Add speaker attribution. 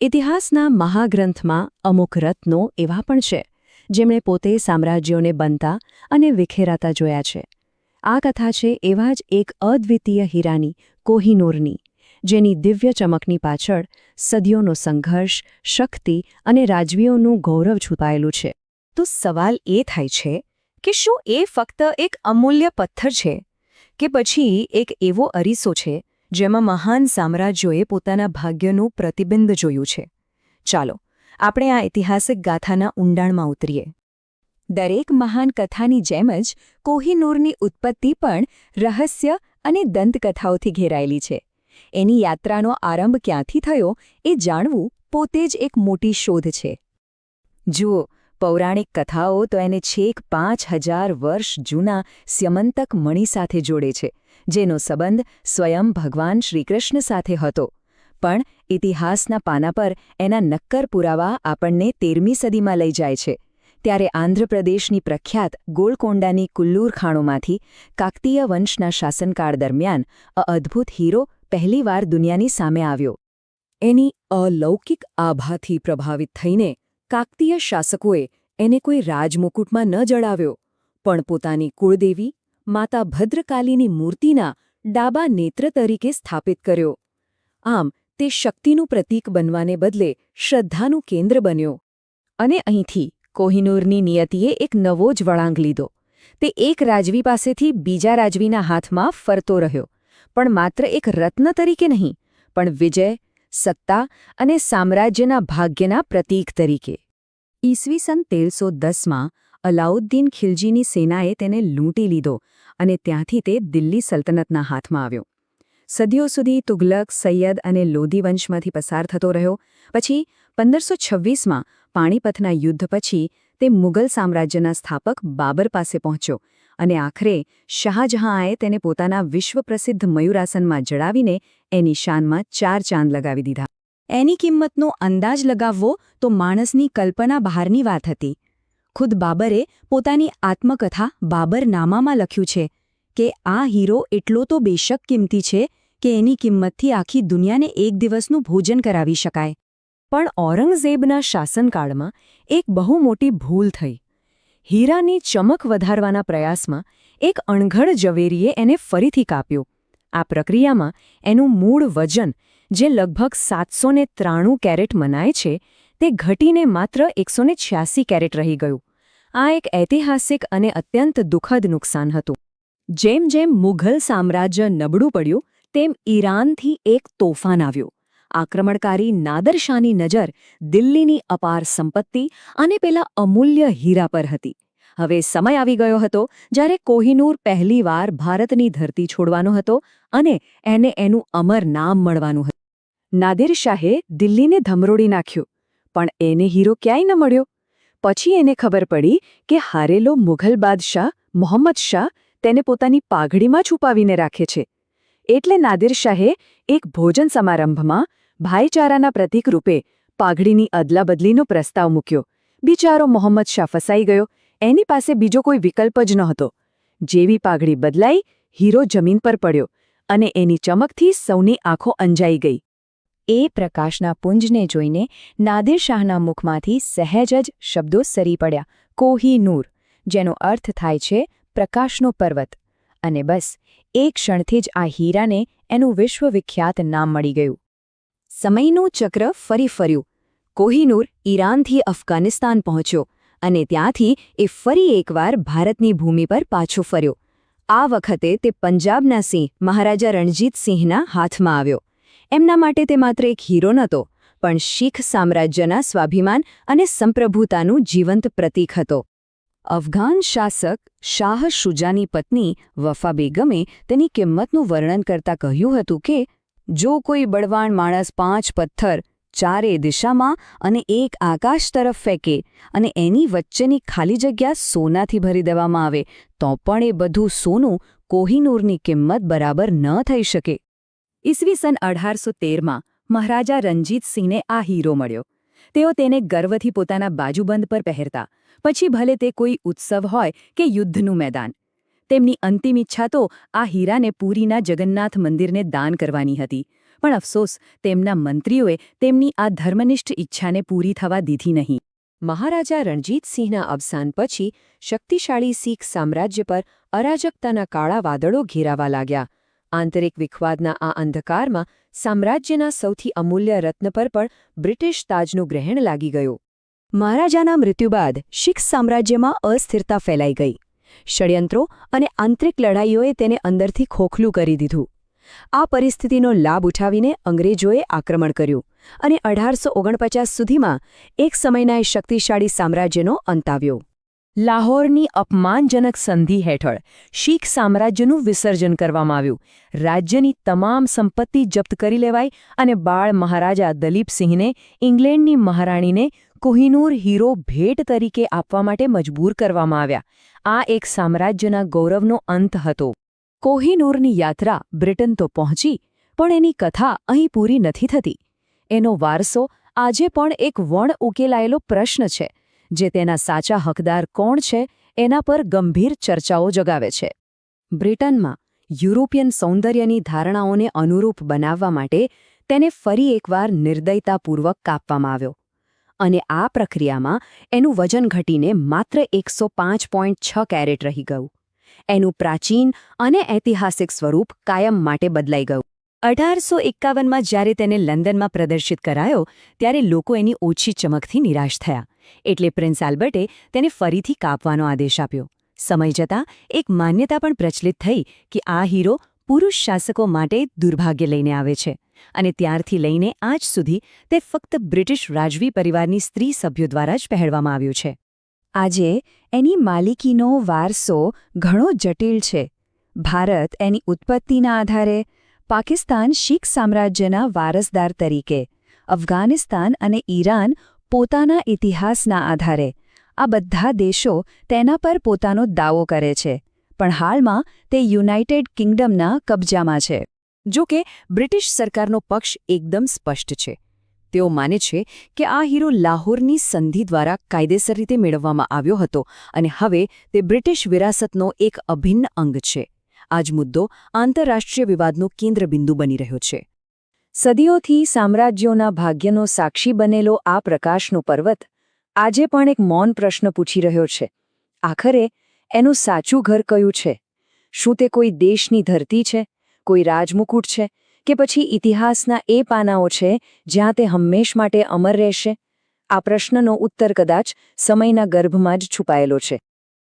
Speaker 1: ઇતિહાસના મહાગ્રંથમાં અમુક રત્નો એવા પણ છે, જેમણે પોતે સામ્રાજ્યોને બનતા અને વિખેરાતા જોયા છે. આ કથા છે એવા જ એક અદ્વિતીય હીરાની કોહિનૂરની, જેની દિવ્ય ચમકની પાછળ સદીઓનો સંઘર્ષ, શક્તિ અને રાજવીઓનું ગૌરવ છુપાયેલું છે.
Speaker 2: તો સવાલ એ થાય છે કે શું એ ફક્ત એક અમૂલ્ય પથ્થર છે કે પછી એક એવો અરીસો છે જેમાં મહાન સામ્રાજ્યોએ પોતાના ભાગ્યનું પ્રતિબિંબ જોયું છે. ચાલો, આપણે આ ઐતિહાસિક ગાથાના ઊંડાણમાં ઉતરીએ. દરેક મહાન કથાની જેમ જ કોહિનૂરની ઉત્પત્તિ પણ રહસ્ય અને દંતકથાઓથી ઘેરાયેલી છે. એની યાત્રાનો આરંભ ક્યાંથી થયો એ જાણવું પોતે જ એક મોટી શોધ છે. જુઓ, પૌરાણિક કથાઓ તો એને છેક પાંચ હજાર વર્ષ જૂના સ્યમંતક મણિ સાથે જોડે છે. જેનો સંબંધ સ્વયં ભગવાન શ્રીકૃષ્ણ સાથે હતો. પણ ઇતિહાસના પાના પર એના નક્કર પુરાવા આપણને તેરમી સદીમાં લઈ જાય છે. ત્યારે આંધ્રપ્રદેશની પ્રખ્યાત ગોળકોંડાની કુલ્લુર ખાણોમાંથી કાકતીય વંશના શાસનકાળ દરમિયાન અદ્ભુત હીરો પહેલીવાર દુનિયાની સામે આવ્યો. એની અલૌકિક આભાથી પ્રભાવિત થઈને કાકતીય શાસકોએ એને કોઈ રાજમુકુટમાં ન જડાવ્યો, પણ પોતાની કુળદેવી માતા ભદ્રકાલીની મૂર્તિના ડાબા નેત્ર તરીકે સ્થાપિત કર્યો. આમ, તે શક્તિનું પ્રતીક બનવાને બદલે શ્રદ્ધાનું કેન્દ્ર બન્યો. અને અહીંથી કોહિનૂરની નિયતિએ એક નવો જ વળાંક લીધો. તે એક રાજવી પાસેથી બીજા રાજવીના હાથમાં ફરતો રહ્યો. પણ માત્ર એક રત્ન તરીકે નહીં, પણ વિજય, સત્તા અને સામ્રાજ્યના ભાગ્યના પ્રતીક તરીકે. ઈસવીસન તેરસો દસમાં અલાઉદ્દીન ખિલજીની સેનાએ તેને લૂંટી લીધો અને ત્યાંથી તે દિલ્હી સલ્તનતના હાથમાં આવ્યો. સદીઓ સુધી તુગલક સૈયદ અને લોધી વંશમાંથી પસાર થતો રહ્યો. પછી પંદરસો છવ્વીસમાં પાણીપથના યુદ્ધ પછી તે મુગલ સામ્રાજ્યના સ્થાપક બાબર પાસે પહોંચ્યો અને આખરે શાહજહાંએ તેને પોતાના વિશ્વપ્રસિદ્ધ મયુરાસનમાં જડાવીને એની શાનમાં ચાર ચાંદ લગાવી દીધા. એની કિંમતનો અંદાજ લગાવવો તો માણસની કલ્પના બહારની વાત હતી. ખુદ બાબરે પોતાની આત્મકથા બાબરનામામાં લખ્યું છે કે આ હીરો એટલો તો બેશક કિંમતી છે કે એની કિંમતથી આખી દુનિયાને એક દિવસનું ભોજન કરાવી શકાય. પણ ઔરંગઝેબના શાસનકાળમાં એક બહુ મોટી ભૂલ થઈ. હીરાની ચમક વધારવાના પ્રયાસમાં એક અણઘડ ઝવેરીએ એને ફરીથી કાપ્યો. આ પ્રક્રિયામાં એનું મૂળ વજન, જે લગભગ સાતસો ત્રાણું કેરેટ મનાય છે, તે ઘટીને માત્ર એકસો કેરેટ રહી ગયું. આ એક ઐતિહાસિક અને અત્યંત દુઃખદ નુકસાન હતું. જેમ જેમ મુઘલ સામ્રાજ્ય નબળું પડ્યું, તેમ ઈરાનથી એક તોફાન આવ્યું. આક્રમણકારી નાદરશાની નજર દિલ્હીની અપાર સંપત્તિ અને પેલા અમૂલ્ય હીરા પર હતી. હવે સમય આવી ગયો હતો જ્યારે કોહિનૂર પહેલીવાર ભારતની ધરતી છોડવાનો હતો અને એને એનું અમર નામ મળવાનું હતું. નાદિર શાહે દિલ્હીને ધમરોડી નાખ્યું, પણ એને હીરો ક્યાંય ન મળ્યો? પછી એને ખબર પડી કે હારેલો મુઘલ બાદશાહ મોહમ્મદ શાહ તેને પોતાની પાઘડીમાં છુપાવીને રાખે છે. એટલે નાદિર શાહે એક ભોજન સમારંભમાં ભાઈચારાના પ્રતીક રૂપે પાઘડીની અદલાબદલીનો પ્રસ્તાવ મૂક્યો. બિચારો મોહમ્મદ શાહ ફસાઈ ગયો. એની પાસે બીજો કોઈ વિકલ્પ જ નહોતો. જેવી પાઘડી બદલાઈ હીરો જમીન પર પડ્યો અને એની ચમકથી સૌની આંખો અંજાઈ ગઈ. એ પ્રકાશના પુંજને જોઈને નાદિર શાહના મુખમાંથી સહેજ જ શબ્દો સરી પડ્યા કોહિનૂર જેનો અર્થ થાય છે, પ્રકાશનો પર્વત અને બસ એક ક્ષણથી જ આ હીરાને એનું વિશ્વવિખ્યાત નામ મળી ગયું. સમયનું ચક્ર ફરી ફર્યું. કોહિનૂર ઈરાનથી અફઘાનિસ્તાન પહોંચ્યો અને ત્યાંથી એ ફરી એકવાર ભારતની ભૂમિ પર પાછો ફર્યો. આ વખતે તે પંજાબના સિંહ મહારાજા રણજીતસિંહના હાથમાં આવ્યો. એમના માટે તે માત્ર એક હીરો નહોતો, પણ શીખ સામ્રાજ્યના સ્વાભિમાન અને સંપ્રભુતાનું જીવંત પ્રતીક હતો. અફઘાન શાસક શાહ શુજાની પત્ની વફા બેગમે તેની કિંમતનું વર્ણન કરતા કહ્યું હતું કે, જો કોઈ બળવાન માણસ પાંચ પથ્થર, ચારે દિશામાં અને એક આકાશ તરફ ફેંકે અને એની વચ્ચેની ખાલી જગ્યા સોનાથી ભરી દેવામાં આવે, તો પણ એ બધું સોનું કોહિનૂરની કિંમત બરાબર ન થઈ શકે. ઈસવીસન અઢારસો તેરમાં મહારાજા રણજીતસિંહને આ હીરો મળ્યો. તેઓ તેને ગર્વથી પોતાના બાજુબંધ પર પહેરતા. પછી ભલે તે કોઈ ઉત્સવ હોય કે યુદ્ધનું મેદાન. તેમની અંતિમ ઈચ્છા તો આ હીરાને પુરીના જગન્નાથ મંદિરને દાન કરવાની હતી. પણ અફસોસ, તેમના મંત્રીઓએ તેમની આ ધર્મનિષ્ઠ ઈચ્છાને પૂરી થવા દીધી નહીં.
Speaker 1: મહારાજા રણજીતસિંહના અવસાન પછી શક્તિશાળી શીખ સામ્રાજ્ય પર અરાજકતાના કાળા વાદળો ઘેરાવા લાગ્યા. આંતરિક વિખવાદના આ અંધકારમાં સામ્રાજ્યના સૌથી અમૂલ્ય રત્ન પર પણ બ્રિટિશ તાજનું ગ્રહણ લાગી ગયું.
Speaker 2: મહારાજાના મૃત્યુ બાદ શીખ સામ્રાજ્યમાં અસ્થિરતા ફેલાઈ ગઈ. ષડયંત્રો અને આંતરિક લડાઈઓએ તેને અંદરથી ખોખલું કરી દીધું. આ પરિસ્થિતિનો લાભ ઉઠાવીને અંગ્રેજોએ આક્રમણ કર્યું અને અઢારસો ઓગણપચાસ સુધીમાં એક સમયના શક્તિશાળી સામ્રાજ્યનો અંત આવ્યો. લાહોરની અપમાનજનક સંધિ હેઠળ શીખ સામ્રાજ્યનું વિસર્જન કરવામાં આવ્યું. રાજ્યની તમામ સંપત્તિ જપ્ત કરી લેવાઈ અને બાળ મહારાજા દલીપસિંહને ઇંગ્લેન્ડની મહારાણીને કોહિનૂર હીરો ભેટ તરીકે આપવા માટે મજબૂર કરવામાં આવ્યા. આ એક સામ્રાજ્યના ગૌરવનો અંત હતો. કોહિનૂરની યાત્રા બ્રિટન તો પહોંચી, પણ એની કથા અહીં પૂરી નથી થતી. એનો વારસો આજે પણ એક વણ ઉકેલાયેલો પ્રશ્ન છે. જે તેના સાચા હકદાર કોણ છે, એના પર ગંભીર ચર્ચાઓ જગાવે છે. બ્રિટનમાં, યુરોપિયન સૌંદર્યની ધારણાઓને અનુરૂપ બનાવવા માટે તેને ફરી એકવાર નિર્દયતાપૂર્વક કાપવામાં આવ્યો. અને આ પ્રક્રિયામાં એનું વજન ઘટીને માત્ર એકસો કેરેટ રહી ગયું. એનું પ્રાચીન અને ઐતિહાસિક સ્વરૂપ કાયમ માટે બદલાઈ ગયું. અઢારસો એકાવનમાં જ્યારે તેને લંડનમાં પ્રદર્શિત કરાયો, ત્યારે લોકો એની ઓછી ચમકથી નિરાશ થયા. એટલે પ્રિન્સ આલ્બર્ટે તેને ફરીથી કાપવાનો આદેશ આપ્યો. સમય જતાં એક માન્યતા પણ પ્રચલિત થઈ કે આ હીરો પુરુષ શાસકો માટે દુર્ભાગ્ય લઈને આવે છે અને ત્યારથી લઈને આજ સુધી તે ફક્ત બ્રિટિશ રાજવી પરિવારની સ્ત્રી સભ્યો દ્વારા જ પહેરવામાં આવ્યું છે. આજે એની માલિકીનો વારસો ઘણો જટિલ છે. ભારત એની ઉત્પત્તિના આધારે પાકિસ્તાન શીખ સામ્રાજ્યના વારસદાર તરીકે, અફઘાનિસ્તાન અને ઈરાન પોતાના ઇતિહાસના આધારે. આ બધા દેશો તેના પર પોતાનો દાવો કરે છે, પણ હાલમાં તે યુનાઇટેડ કિંગડમના કબજામાં છે. જો કે, બ્રિટિશ સરકારનો પક્ષ એકદમ સ્પષ્ટ છે. તેઓ માને છે કે આ હીરો લાહોરની સંધિ દ્વારા કાયદેસર રીતે મેળવવામાં આવ્યો હતો અને હવે તે બ્રિટિશ વિરાસતનો એક અભિન્ન અંગ છે. આ જ મુદ્દો આંતરરાષ્ટ્રીય વિવાદનું કેન્દ્રબિંદુ બની રહ્યો છે. સદીઓથી સામ્રાજ્યોના ભાગ્યનો સાક્ષી બનેલો આ પ્રકાશનો પર્વત આજે પણ એક મૌન પ્રશ્ન પૂછી રહ્યો છે. આખરે એનું સાચું ઘર કયું છે? શું તે કોઈ દેશની ધરતી છે? કોઈ રાજમુકુટ છે? કે પછી ઇતિહાસના એ પાનાઓ છે જ્યાં તે હંમેશ માટે અમર રહેશે? આ પ્રશ્નનો ઉત્તર કદાચ સમયના ગર્ભમાં જ છુપાયેલો છે.